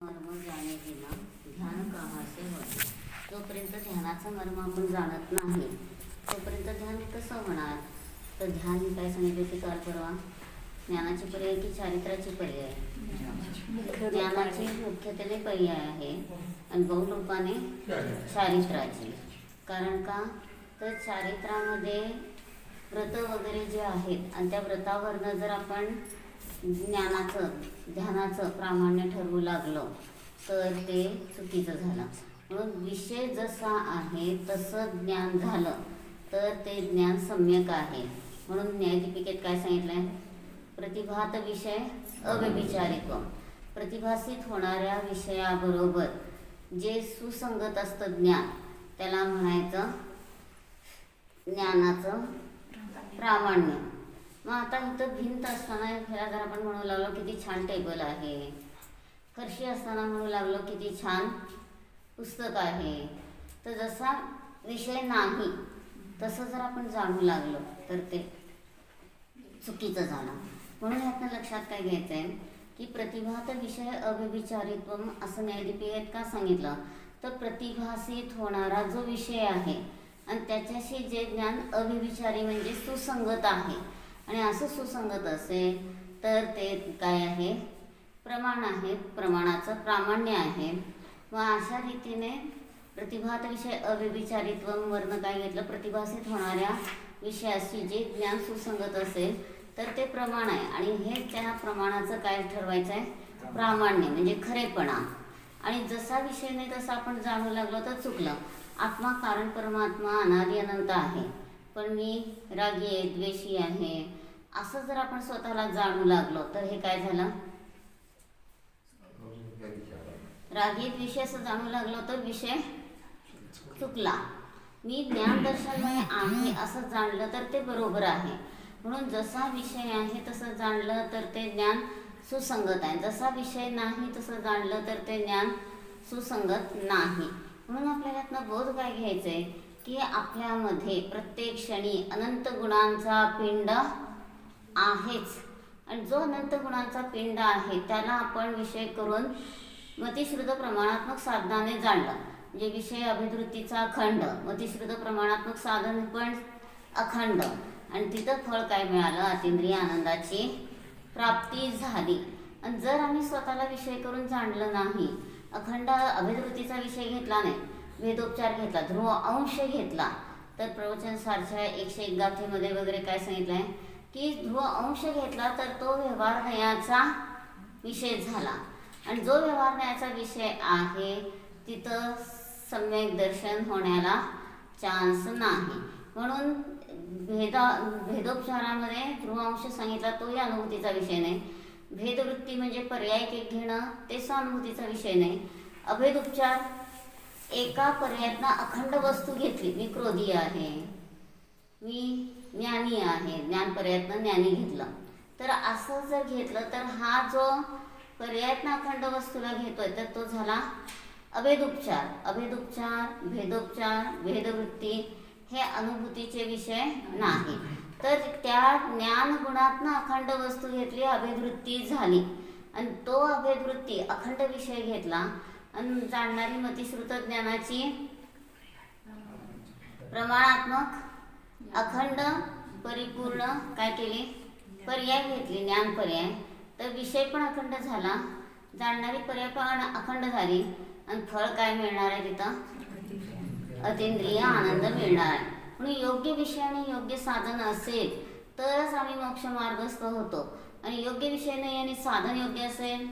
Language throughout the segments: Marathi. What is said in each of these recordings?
मर्म जाणे विना ध्यान कामाचे होते जोपर्यंत ध्यानाचा मर्म आपण जाणत नाही तोपर्यंत ध्यान कसं होणार? तर ध्यान ही काय सांगितले काल परवा ज्ञानाची पर्याय की चारित्राची पर्याय? ज्ञानाची मुख्यतेने पर्याय आहे आणि बहुरूपाने चारित्राची कारण का? तर चारित्रामध्ये व्रत वगैरे जे आहेत आणि त्या व्रतावरनं जर आपण ज्ञानाचं ध्यानाचं प्रामाण्य ठरवू लागलं तर ते चुकीचं झालं. म्हणून विषय जसा आहे तसं ज्ञान झालं तर ते ज्ञान सम्यक आहे. म्हणून न्यायदीपिकेत काय सांगितलं आहे प्रतिभात विषय अव्यभिचारिक प्रतिभासित होणाऱ्या विषयाबरोबर जे सुसंगत असतं ज्ञान त्याला म्हणायचं ज्ञानाचं प्रामाण्य. मग आता इथं भिंत असताना ह्याला जर आपण म्हणू लागलो किती छान टेबल आहे. फरशी असताना म्हणू लागलो किती छान पुस्तक आहे. तर जसा विषय नाही तसं जर आपण जाणू लागलो तर ते चुकीचं जाणं म्हणून ह्यातनं लक्षात काय घ्यायचं आहे की प्रतिभात विषय अव्यभिचारित्व असं न्यायदीपिकेत का सांगितलं? तर प्रतिभासित होणारा जो विषय आहे आणि त्याच्याशी जे ज्ञान अव्यभिचारी म्हणजे सुसंगत आहे आणि असं सुसंगत असेल तर ते काय आहे? प्रमाण आहे. प्रमाणाचं प्रामाण्य आहे. व अशा रीतीने प्रतिभात विषय अव्यभिचारित्व वर्ण काय घेतलं? प्रतिभासित होणाऱ्या विषयाशी जे ज्ञान सुसंगत असेल तर ते प्रमाण आहे. आणि हे त्या प्रमाणाचं काय ठरवायचं आहे? प्रामाण्य म्हणजे खरेपणा. आणि जसा विषय नाही तसा आपण जाणू लागलो तर चुकलं. आत्मा कारण परमात्मा अनादि अनंत आहे. पण मी रागी आहे द्वेषी आहे. असं जर आपण स्वतःला जाणू लागलो तर हे काय झालं? रागीत विषय असं जाणू लागलो तर विषय चुकला. मी ज्ञानदर्शनमय आहे असं जाणलं तर ते बरोबर आहे. म्हणून जसा विषय आहे तसं जाणलं तर ते ज्ञान सुसंगत आहे. जसा विषय नाही तसं जाणलं तर ते ज्ञान सुसंगत नाही. म्हणून आपल्याला यातनं बोध काय घ्यायचं आहे की आपल्यामध्ये प्रत्येक क्षणी अनंत गुणांचा पिंड आहेच. आणि जो अनंत गुणांचा पिंड आहे त्याला आपण विषय करून मतिश्रुत प्रमाणात्मक साधनाने जाणलं. म्हणजे विषय अभिवृत्तीचा अखंड मतिश्रुत प्रमाणात्मक साधन पण अखंड. आणि तिथं फळ काय मिळालं? अतिंद्रिय आनंदाची प्राप्ती झाली. आणि जर आम्ही स्वतःला विषय करून जाणलं नाही अखंड अभिवृत्तीचा विषय घेतला नाही भेदोपचार घेतला ध्रुव अंश घेतला तर प्रवचन सारख्या एकशे एक गाथेमध्ये वगैरे काय सांगितलं आहे की ध्रुव अंश घेतला तर तो व्यवहार नयाचा विषय झाला. आणि जो व्यवहार नयाचा विषय आहे तिथं सम्यक दर्शन होण्याला चान्स नाही. म्हणून भेदा भेदोपचारामध्ये ध्रुवांश सांगितला तोही अनुभूतीचा विषय नाही. भेदवृत्ती म्हणजे पर्याय एक घेणं ते स्वानुभूतीचा विषय नाही. अभेद उपचार एका पर्यायातनं अखंड वस्तू घेतली. मी क्रोधी आहे. मी ज्ञानी आहे ज्ञान पर्यायातनं ज्ञानी घेतलं. तर असं जर घेतलं तर हा जो पर्यत्न अखंड वस्तूला घेतोय तर तो झाला अभेद उपचार अभेद उपचार भेदोपचार भेदवृत्ती हे अनुभूतीचे विषय नाही. तर त्या ज्ञान गुणातनं अखंड वस्तू घेतली अभेदवृत्ती झाली. आणि तो अभेदवृत्ती अखंड विषय घेतला आणि जाणणारी मतिश्रुत ज्ञानाची प्रमाणात्मक अखंड परिपूर्ण काय केले? पर्याय घेतले ज्ञान पर्याय. तर विषय पण अखंड झाला. जाणणारी पर्याय पण अखंड झाली. आणि फळ काय मिळणार आहे तिथं? अतिंद्रिय आनंद मिळणार आहे. म्हणून योग्य विषय आणि योग्य साधन असेल तरच आम्ही मोक्ष मार्गस्थ होतो. आणि योग्य विषय नाही आणि साधन योग्य असेल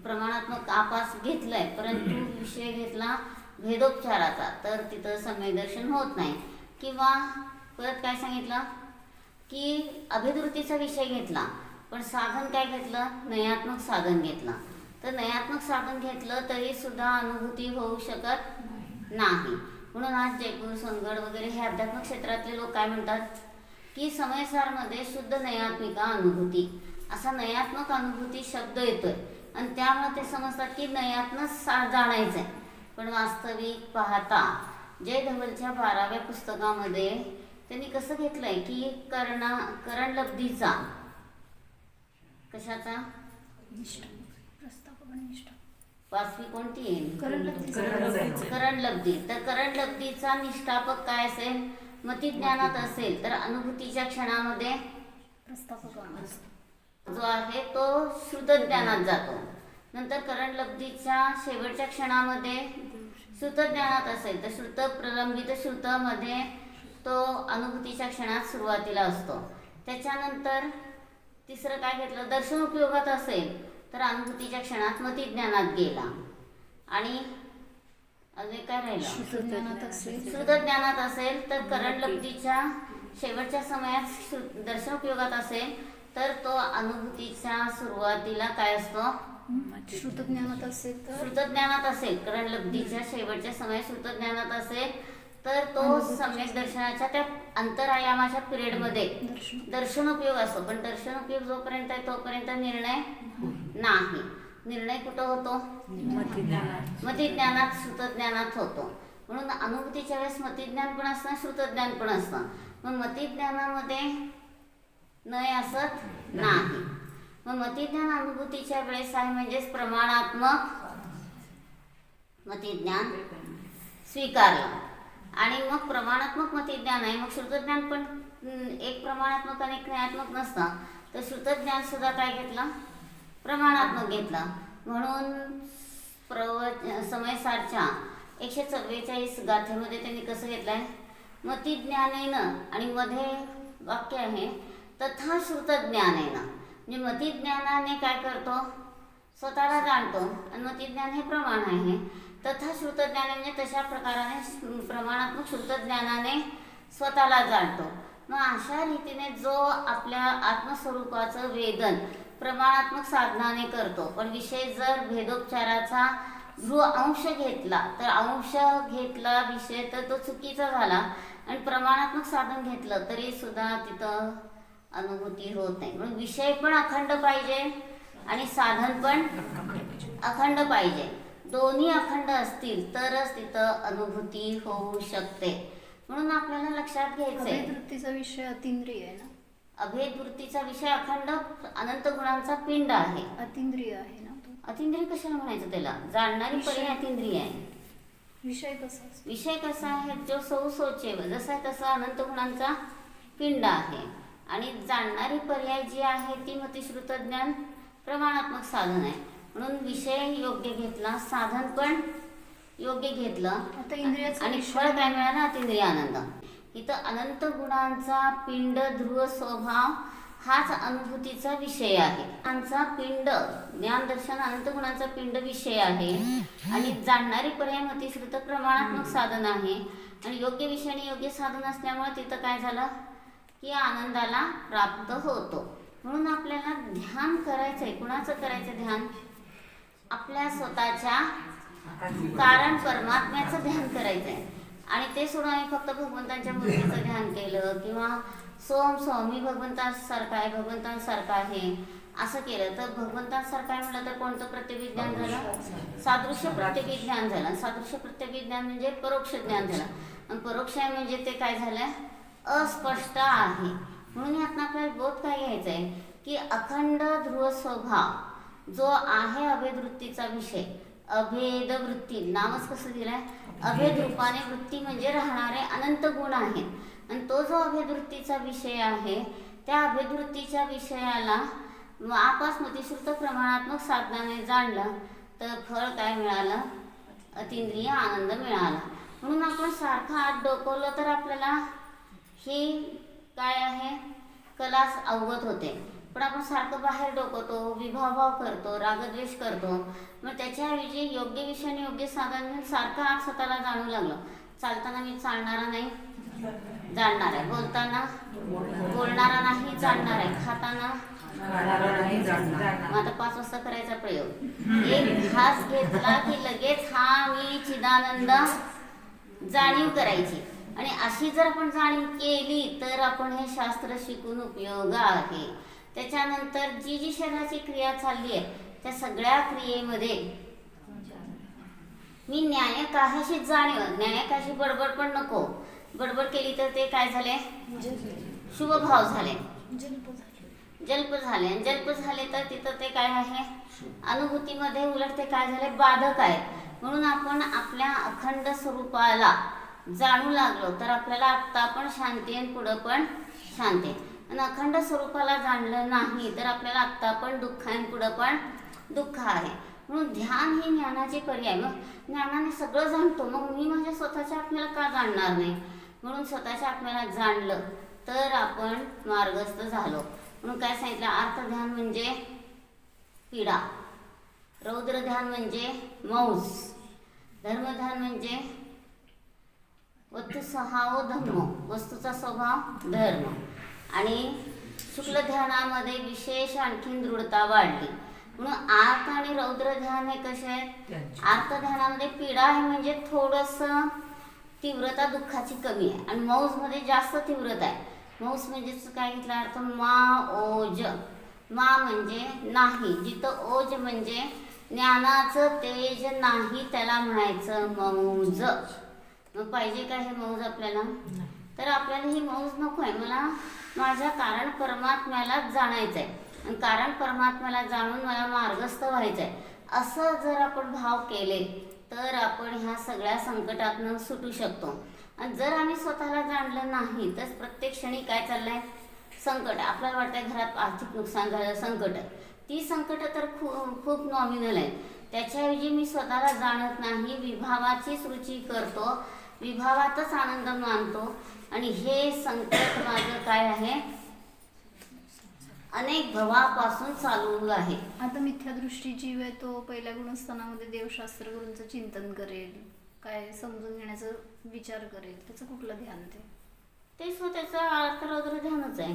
प्रमाणात्मक आपास घेतलाय परंतु विषय घेतला भेदोपचाराचा तर तिथं सम्यक दर्शन होत नाही. किंवा परत काय सांगितलं? की अभिवृत्तीचा विषय घेतला पण साधन काय घेतलं? नयात्मक साधन घेतलं. तर नयात्मक साधन घेतलं तरी सुद्धा अनुभूती होऊ शकत नाही. म्हणून आज जयपूर सोनगड वगैरे हे अध्यात्म क्षेत्रातले लोक काय म्हणतात? की समयसारमध्ये शुद्ध नयात्मिका अनुभूती. असा नयात्मक अनुभूती शब्द येतोय. आणि त्यामुळे ते समजतात की नयात्मक सा जाणायचं आहे पण वास्तविक पाहता जय धवलच्या बाराव्या पुस्तकामध्ये त्यांनी कसं घेतलंय? की कर्णा करणलब्धीचा कशाचा? निष्ठ. प्रस्तावक आणि निष्ठ. पाचवी कोणती आहे? करणं करण लब्धी. तर करण लब्धीचा निष्ठापक काय असेल? मती ज्ञानात असेल. तर अनुभूतीच्या क्षणामध्ये जो आहे तो श्रुत ज्ञानात जातो. नंतर करण लब्धीच्या शेवटच्या क्षणामध्ये श्रुत ज्ञानात असेल. तर श्रुत प्रलंबित श्रुतमध्ये तो अनुभूतीच्या क्षणात सुरुवातीला असतो. त्याच्यानंतर तिसरं काय घेतलं? दर्शन उपयोगात असेल तर अनुभूतीच्या क्षणात मती ज्ञानात गेला. आणि अजून काय राहिलं? श्रुत ज्ञानात असेल तर करण लब्धीच्या शेवटच्या समयात दर्शन उपयोगात असेल तर तो अनुभूतीच्या सुरुवातीला काय असतो? श्रुत ज्ञानात असेल तर? श्रुत ज्ञानात असेल करण लब्धीच्या शेवटच्या समयात श्रुत ज्ञानात असेल तर तो सम्यक दर्शनाच्या त्या अंतरायामाच्या पिरियडमध्ये दर्शन दर्शन उपयोग असतो पण दर्शन उपयोग जोपर्यंत आहे तोपर्यंत निर्णय नाही. निर्णय कुठं होतो? मती ज्ञानात श्रुतज्ञानात होतो. म्हणून अनुभूतीच्या वेळेस मतिज्ञान पण असतं श्रुतज्ञान पण असतं. मग मतिज्ञानामध्ये नय असत नाही. मग मतिज्ञान अनुभूतीच्या वेळेस आहे म्हणजेच प्रमाणात्मक मतिज्ञान स्वीकारलं आणि मग प्रमाणात्मक मतिज्ञान आहे. मग श्रुतज्ञान पण एक प्रमाणात्मक आणि क्रियात्मक नसतं. तर श्रुतज्ञान सुद्धा काय घेतलं? प्रमाणात्मक घेतलं. म्हणून प्रवच समयसारच्या एकशे चव्वेचाळीस गाथेमध्ये त्यांनी कसं घेतलंय? मतिज्ञानेनं आणि मध्ये वाक्य आहे तथा श्रुतज्ञानेनं. म्हणजे मतिज्ञानाने काय करतो? स्वतःला जाणतो. आणि मतिज्ञान हे प्रमाण आहे. तथा श्रुतज्ञानाने म्हणजे तशा प्रकाराने प्रमाणात्मक श्रुतज्ञानाने स्वतःला जाणतो. मग अशा रीतीने जो आपल्या आत्मस्वरूपाचं वेदन प्रमाणात्मक साधनाने करतो पण विषय जर भेदोपचाराचा जो अंश घेतला तर अंश घेतला विषय तर तो चुकीचा झाला आणि प्रमाणात्मक साधन घेतलं तरी सुद्धा तिथं अनुभूती होत नाही. म्हणून विषय पण अखंड पाहिजे आणि साधन पण अखंड पाहिजे. दोन्ही अखंड असतील तरच तिथं अनुभूती होऊ शकते. म्हणून आपल्याला लक्षात घ्यायचंय. अभेदवृत्तीचा विषय अतिंद्रिय आहे ना? अभेद वृत्तीचा विषय अखंड अनंत गुणांचा पिंड आहे. अतिंद्रिय आहे ना तो? अतिंद्रिय कशाला म्हणायचं त्याला? जाणणारी. पर्याय अतिंद्रिय आहे. विषय कसा असतो? विषय कसा आहे? जो सौ सोचे जसा आहे तसा अनंत गुणांचा पिंड आहे. आणि जाणणारी पर्याय जी आहे ती मतिश्रुत ज्ञान प्रमाणात्मक साधन आहे. म्हणून विषय योग्य घेतला साधन पण योग्य घेतलं. आता इंद्रियाचा आणि फळ काय मिळालं? अतिंद्रिय आनंद. इथं अनंत गुणांचा पिंड ध्रुव स्वभाव हाच अनुभूतीचा विषय आहे. आमचा पिंड ज्ञानदर्शन अनंत गुणांचा पिंड विषय आहे. आणि जाणणारी पर्याय मतिश्रुत प्रमाणात्मक साधन आहे. आणि योग्य विषय आणि योग्य साधन असल्यामुळे तिथं काय झालं? की आनंदाला प्राप्त होतो. म्हणून आपल्याला ध्यान करायचंय. कुणाचं करायचं ध्यान? आपल्या स्वतःच्या कारण परमात्म्याचं ध्यान करायचंय. आणि ते सोडून आम्ही फक्त भगवंतांच्या मूर्तीचं ध्यान केलं किंवा सोम सोम मी भगवंतांसारखा आहे भगवंतांसारखा आहे असं केलं. तर भगवंतांसारखं आहे म्हटलं तर कोणतं प्रत्यभिज्ञान झालं? सादृश्य. प्रत्यभिज्ञान झालं. सादृश्य प्रत्यभिज्ञान म्हणजे परोक्ष ज्ञान झालं. आणि परोक्ष आहे म्हणजे ते काय झालं अस्पष्ट आहे. म्हणून यातनं आपल्याला बोध काय घ्यायचा आहे की अखंड ध्रुव स्वभाव जो आहे अभेद वृत्तीचा विषय. अभेद वृत्ती नावच कसं दिलंय? अभेद रूपाने वृत्ती म्हणजे राहणारे अनंत गुण आहेत. आणि तो जो अभेद वृत्तीचा विषय आहे त्या अभेद वृत्तीच्या विषयाला आपास मतिश्रुत प्रमाणात्मक साधनाने जाणलं तर फळ काय मिळालं? अतिंद्रिय आनंद मिळाला. म्हणून आपण सारखं आत डोकवलं तर आपल्याला ही काय आहे? कलास अवगत होते. पण आपण सारखं बाहेर डोकवतो विभावभाव करतो रागद्वेष करतो. मग त्याच्याऐवजी योग्य विषय आणि योग्य साधन सारखं आत स्वतःला जाणू लागलं. चालताना मी चालणारा नाही जाणणार आहे. बोलताना बोलणारा नाही जाणणार आहे. खाताना मग आता पाच वाजता करायचा प्रयोग. एक घास घेतला की लगेच हा मी चिदानंद जाणीव करायची. आणि अशी जर आपण जाणीव केली तर आपण हे शास्त्र शिकून उपयोग आहे. त्याच्यानंतर जी जी शरीराची क्रिया चालली आहे त्या सगळ्या क्रियेमध्ये मी न्यायक आहे अशी जाणीव न्यायकाशी बडबड पण नको. बडबड केली तर ते काय झाले? शुभ भाव झाले. जल्प झाले. जल्प झाले आणि जल्प झाले तर तिथं ते काय आहे? अनुभूतीमध्ये उलट ते काय झाले? बाधक आहे म्हणून आपण आपल्या अखंड स्वरूपाला जाणू लागलो तर आपल्याला आत्ता पण शांती आणि पुढं पण शांती आणि अखंड स्वरूपाला जाणलं नाही तर आपल्याला आत्ता पण दुःख आहे पुढं पण दुःख आहे. म्हणून ध्यान हे ज्ञानाचे पर्याय. मग ज्ञानाने सगळं जाणतो. मग मी माझ्या स्वतःच्या आत्म्याला का जाणणार नाही? म्हणून स्वतःच्या आत्म्याला जाणलं तर आपण मार्गस्थ झालो. म्हणून काय सांगितलं? अर्थध्यान म्हणजे पीडा. रौद्र ध्यान म्हणजे मौज. धर्मध्यान म्हणजे वस्तुसहाव धर्म वस्तूचा स्वभाव धर्म. आणि शुक्ल ध्यानामध्ये विशेष आणखीन दृढता वाढली. म्हणून आर्त आणि रौद्र ध्यान हे कसे आहेत? आर्त ध्यानामध्ये पीडा आहे म्हणजे थोडस तीव्रता दुःखाची कमी आहे. आणि मौजमध्ये जास्त तीव्रता आहे. मौस म्हणजेच काय घेतला अर्थ? मा ओज. मा म्हणजे नाही. जिथं ओज म्हणजे ज्ञानाचं तेज नाही त्याला म्हणायचं मौज. मग पाहिजे का हे मौज आपल्याला? तर आपल्याला ही मौज नको आहे. मला माझ्या कारण परमात्म्यालाच जाणायचं आहे आणि कारण परमात्म्याला जाणून मला मार्गस्थ व्हायचं आहे असं जर आपण भाव केले तर आपण ह्या सगळ्या संकटातनं सुटू शकतो. आणि जर आम्ही स्वतःला जाणलं नाही तर प्रत्येक क्षणी काय चाललंय? संकट. आपल्याला वाटतं घरात आर्थिक नुकसान झालं संकट. आहे ती संकटं तर खूप खूप नॉमिनल आहे. त्याच्याऐवजी मी स्वतःला जाणत नाही. विभावाचीच रुची करतो. विभावातच आनंद मानतो. आणि हे संकट माझं काय आहे? अनेक भवापासून चालू आहे. आता मिथ्यादृष्टी जीव आहे तो पहिल्या गुणस्थानामध्ये देवशास्त्र गुरूंचं चिंतन करेल. काय समजून घेण्याचा विचार करेल. त्याचं कुठलं ध्यान ते? ते स्वतःचा अर्थ रौद्र ध्यानच आहे.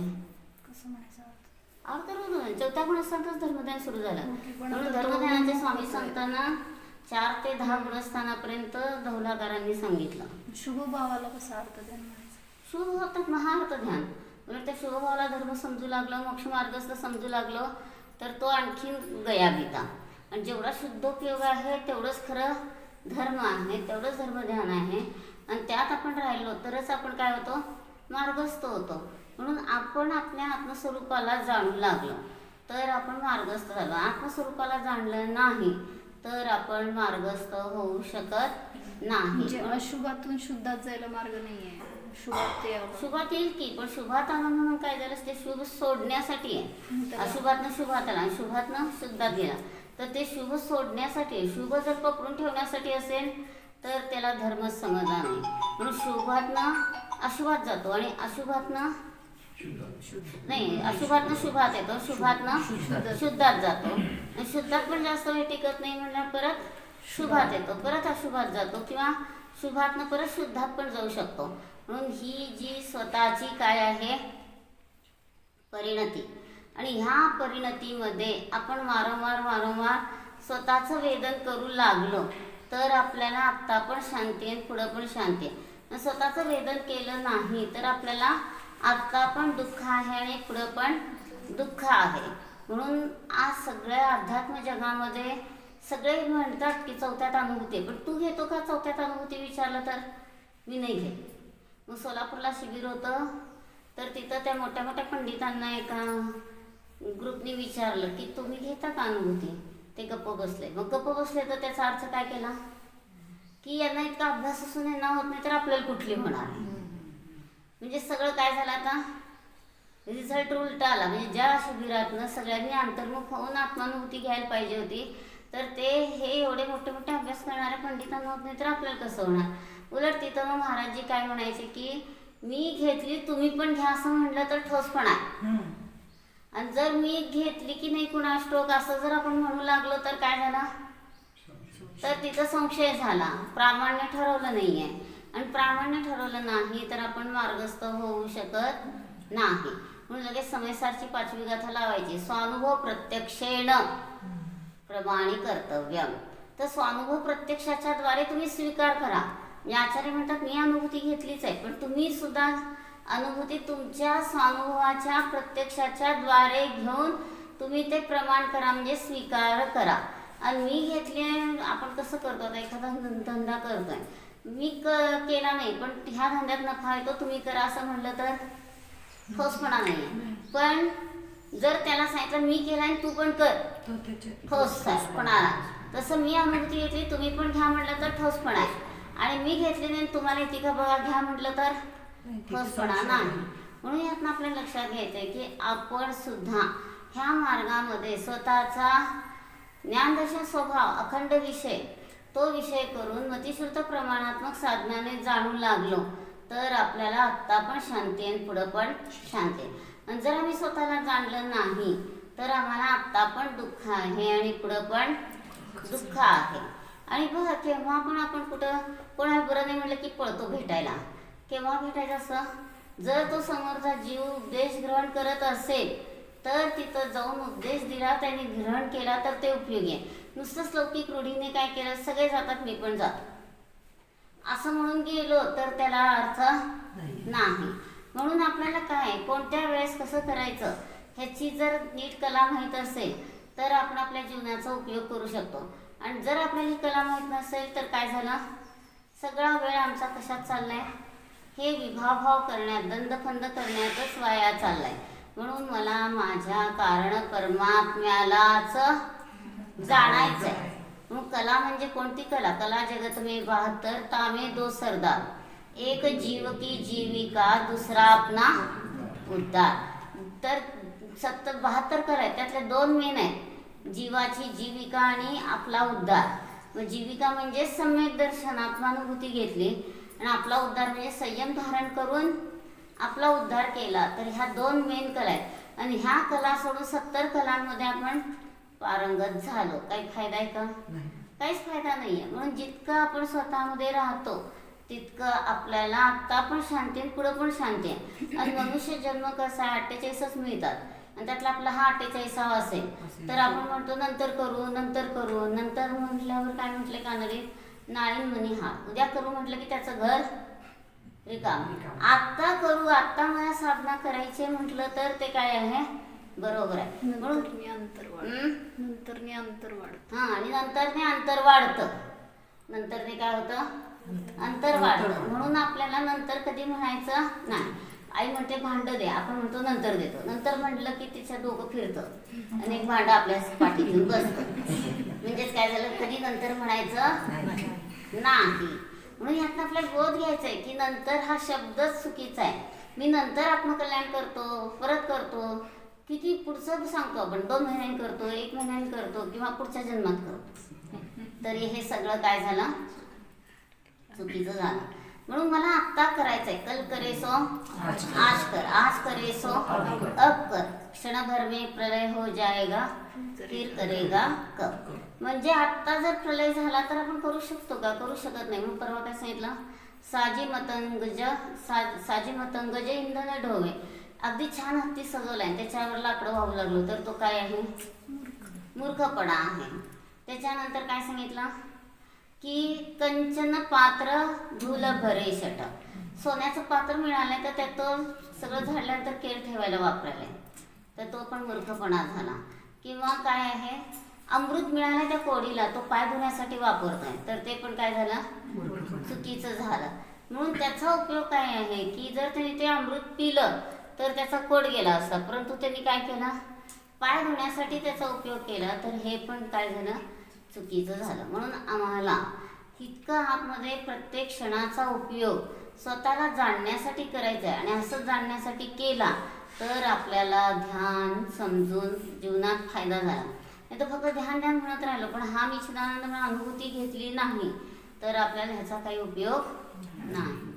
कसं म्हणायचं अर्थ? अर्थ रौद्र चौथ्या गुणस्थानातच धर्मध्यान सुरू झालं. पण म्हणून धर्मध्यानाचे स्वामी. सांगताना चार ते दहा गुणस्थानापर्यंत धौलाकारांनी सांगितलं. शुभ भावाला कसा अर्थ ध्यान म्हणायचं शुभ होतात महार्थ ध्यान म्हणजे त्या शुभभावाला धर्म समजू लागलो मोक्ष मार्गस्थ समजू लागलो तर तो आणखीन गीता. आणि जेवढा शुद्धोपयोग आहे तेवढंच खरं धर्म आहे तेवढंच धर्मध्यान आहे. आणि त्यात आपण राहिलो तरच आपण काय होतो? मार्गस्थ होतो. म्हणून आपण आपल्या आत्मस्वरूपाला जाणू लागलो. तर आपण मार्गस्थ झालो. आत्मस्वरूपाला जाणलं नाही तर आपण मार्गस्थ होऊ शकत नाही. म्हणजे अशुभातून शुद्धात जायला मार्ग नाही आहे शुभात. शुभात येईल की पण शुभात आणून म्हणून काय झालं ते शुभ सोडण्यासाठी आहे. अशुभातनं शुभात आला आणि शुभातनं शुद्धात गेला. तर ते शुभ सोडण्यासाठी. शुभ जर पकडून ठेवण्यासाठी असेल तर त्याला धर्मच समजला नाही म्हणून शुभातनं अशुभात जातो आणि अशुभातनं नाही अशुभातनं शुभात येतो. शुभातनं शुद्धात जातो. आणि शुद्धात पण जास्त वेळ टिकत नाही म्हणल्यावर परत शुभात येतो. परत अशुभात जातो किंवा शुभातनं परत शुद्धात पण जाऊ शकतो. म्हणून ही जी स्वतःची काय आहे? परिणती. आणि ह्या परिणतीमध्ये आपण वारंवार वारंवार स्वतःचं वेदन करू लागलो तर आपल्याला आत्ता पण शांती आहे पुढं पण शांती आहे. स्वतःचं वेदन केलं नाही तर आपल्याला आत्ता पण दुःख आहे आणि पुढं पण दुःख आहे. म्हणून आज सगळ्या अध्यात्म जगामध्ये सगळे म्हणतात की चौथ्यात अनुभूती आहे. पण तू घेतो का चौथ्यात अनुभूती विचारलं तर? मी नाही घेत. मग सोलापूरला शिबिर होतं. तर तिथं त्या मोठ्या मोठ्या पंडितांना एका ग्रुपने विचारलं की तुम्ही घेता का अनुभूती? ते गप्प बसले. मग गप्प बसले तर त्याचा अर्थ काय केला? की यांना इतका अभ्यास असून यांना होत नाही तर आपल्याला कुठली होणार म्हणजे सगळं काय झालं आता? रिझल्ट उलटा आला. म्हणजे ज्या शिबिरातनं सगळ्यांनी अंतर्मुख होऊन आत्मानुभूती घ्यायला पाहिजे होती तर ते हे एवढे मोठे मोठे अभ्यास करणाऱ्या पंडितांना होत नाही तर आपल्याला कसं होणार? उलट तिथं मग महाराजजी काय म्हणायचे की मी घेतली तुम्ही पण घ्या असं म्हटलं तर ठोसपणा आहे. आणि जर मी घेतली की नाही कुणा स्ट्रोक असं जर आपण म्हणू लागलो तर काय झालं? तर तिथं संशय झाला. प्रामाण्य ठरवलं नाहीये. आणि प्रामाण्य ठरवलं नाही तर आपण मार्गस्थ होऊ शकत नाही. म्हणून लगेच समयसारची पाचवी गाथा लावायची. स्वानुभव प्रत्यक्षेण प्रमाणे कर्तव्यम तर स्वानुभव प्रत्यक्षाच्या द्वारे तुम्ही स्वीकार करा. म्हणजे आचार्य म्हणतात मी अनुभूती घेतलीच आहे पण तुम्ही सुद्धा अनुभूती तुमच्या स्वानुभवाच्या प्रत्यक्षाच्या द्वारे घेऊन तुम्ही ते प्रमाण करा म्हणजे स्वीकार करा. आणि मी घेतले आपण कसं करतो आता? एखादा धंदा करतोय. मी क केला नाही पण ह्या धंद्यात नफा येतो तुम्ही करा असं म्हणलं तर ठोसपणा नाही. पण जर त्याला सांगितलं मी केलं आणि तू पण कर त्याच्यात ठोसपणा. आला तसं मी अनुभूती घेतली तुम्ही पण घ्या म्हटलं तर ठोसपणा आहे. आणि मी घेतली नाही तुम्हाला का बघा घ्या म्हटलं तर? संशय नाही. म्हणून यातनं आपल्याला लक्षात घ्यायचंय की आपण सुद्धा ह्या मार्गामध्ये स्वतःचा ज्ञानदर्शन स्वभाव अखंड विषय तो विषय करून मतिश्रुत प्रमाणात्मक साधनाने जाणू लागलो तर आपल्याला आत्ता पण शांती आहे आणि पुढं पण शांती जर आम्ही स्वतःला जाणलं नाही तर आम्हाला आत्ता पण दुःख आहे आणि पुढं पण दुःख आहे. आणि बघा केव्हा पण आपण कुठं कोणाला बरं नाही म्हटलं की पळतो भेटायला. केव्हा भेटायचं असं? जर तो समोरचा जीव उपदेश ग्रहण करत असेल तर तिथं जाऊन उपदेश दिला त्याने ग्रहण केला तर ते उपयोगी आहे. नुसतंच लौकिक रूढीने काय केलं सगळे जातात मी पण जातो. असं म्हणून गेलो तर त्याला अर्थ नाही. नाही. म्हणून आपल्याला काय कोणत्या वेळेस कसं करायचं? ह्याची जर नीट कला माहीत असेल तर आपण आपल्या जीवनाचा उपयोग करू शकतो. आणि जर आपल्याला ही कला माहीत नसेल तर काय झालं? सगळा वेळ आमचा कशात चाललाय? हे विभाभाव करण्यात दंदखंद करण्यातच वाया चाललाय. म्हणून मला माझ्या कारण परमात्म्यालाच जाणायचंय. मग कला म्हणजे कोणती कला? कला जगत मे बहात्तर तामे दो सरदार. एक जीव की जीविका दुसरा आपला उद्धार. तर सत्तर बहात्तर कला आहेत. त्यातले दोन मेन आहेत. जीवाची जीविका आणि आपला उद्धार. जीविका म्हणजे सम्यक दर्शन आत्मानुभूती घेतली आणि आपला उद्धार म्हणजे संयम धारण करून आपला उद्धार केला. तर ह्या दोन मेन कला आहेत. आणि ह्या कला सोडून सत्तर कलांमध्ये आपण पारंगत झालो. काही फायदा आहे का? नाही. काहीच फायदा नाहीये. म्हणून जितकं आपण स्वतःमध्ये राहतो तितकं आपल्याला आत्ता पण शांती आणि पुढं पण शांती आहे. आणि मनुष्य जन्म कसा आहे? अठ्ठेचाळीसच मिळतात. आणि त्यातला आपला हा अठ्ठेचाळीसावा असेल तर आपण म्हणतो नंतर करू नंतर करू. नंतर म्हटल्यावर काय म्हटले कानडी नाळीन मनी हा. उद्या करू म्हटलं की त्याचं घर रिकाम. आत्ता करू आत्ता मला साधना करायची आहे म्हटलं तर ते काय आहे? बरोबर आहे. म्हणून नंतरनी अंतर वाढ हम्म? नंतरनी अंतर वाढ हा आणि नंतर अंतर वाढतं. नंतर ते काय होतं? अंतर वाढतं. म्हणून आपल्याला नंतर कधी म्हणायचं नाही. आई म्हणते भांड दे. आपण म्हणतो नंतर देतो. नंतर म्हटलं की तिच्या डोकं फिरतं. आणि एक भांड आपल्या पाठीतून घेऊन बसतं. म्हणजेच काय झालं? कधी नंतर म्हणायचं? नाही. म्हणून यातनं आपल्याला बोध घ्यायचा आहे की नंतर हा शब्दच चुकीचा आहे मी नंतर आत्मकल्याण करतो परत करतो. किती पुढचं सांगतो आपण? दोन महिन्यांनी करतो एक महिन्याने करतो किंवा पुढच्या जन्मात करतो. तरी हे सगळं काय झालं? चुकीचं झालं. म्हणून मला आत्ता करायचंय. कल करे सो. आज कर. आज करे. सो. अब कर. क्षणभर में प्रलय हो जाएगा. फिर करेगा कब. म्हणजे आत्ता जर प्रलय झाला तर आपण करू शकतो का? करू शकत नाही. म्हणून परवा काय सांगितलं? साजी मतंगज सा साजी मतंगज इंधन ढोवे. अगदी छान हत्ती सजवलाय त्याच्यावर लाकडं वाहू लागलो. तर तो काय आहे? मूर्खपणा आहे. त्याच्यानंतर काय सांगितलं? की कंचन पात्र धूल भरे शट. सोन्याचं पात्र मिळालंय तर त्यात सगळं झाडल्यानंतर केर ठेवायला वापरायलाय तर तो पण मूर्खपणा झाला. किंवा काय आहे? अमृत मिळालंय त्या कोडीला तो पाय धुण्यासाठी वापरतोय. तर ते पण काय झालं? चुकीचं झालं. म्हणून त्याचा उपयोग काय आहे की जर त्यांनी ते अमृत पिलं तर त्याचा कोड गेला असता. परंतु त्यांनी काय केला? पाय धुण्यासाठी त्याचा उपयोग केला. तर हे पण काय झालं? चुकीचं झालं. म्हणून आम्हाला इतकं आतमध्ये प्रत्येक क्षणाचा उपयोग स्वतःला जाणण्यासाठी करायचा आहे. आणि असं जाणण्यासाठी केला तर आपल्याला ध्यान समजून जीवनात फायदा झाला. नाही तर फक्त ध्यान ध्यान म्हणत राहिलो पण हा मी चिदानंद अनुभूती घेतली नाही तर आपल्याला ह्याचा काही उपयोग नाही.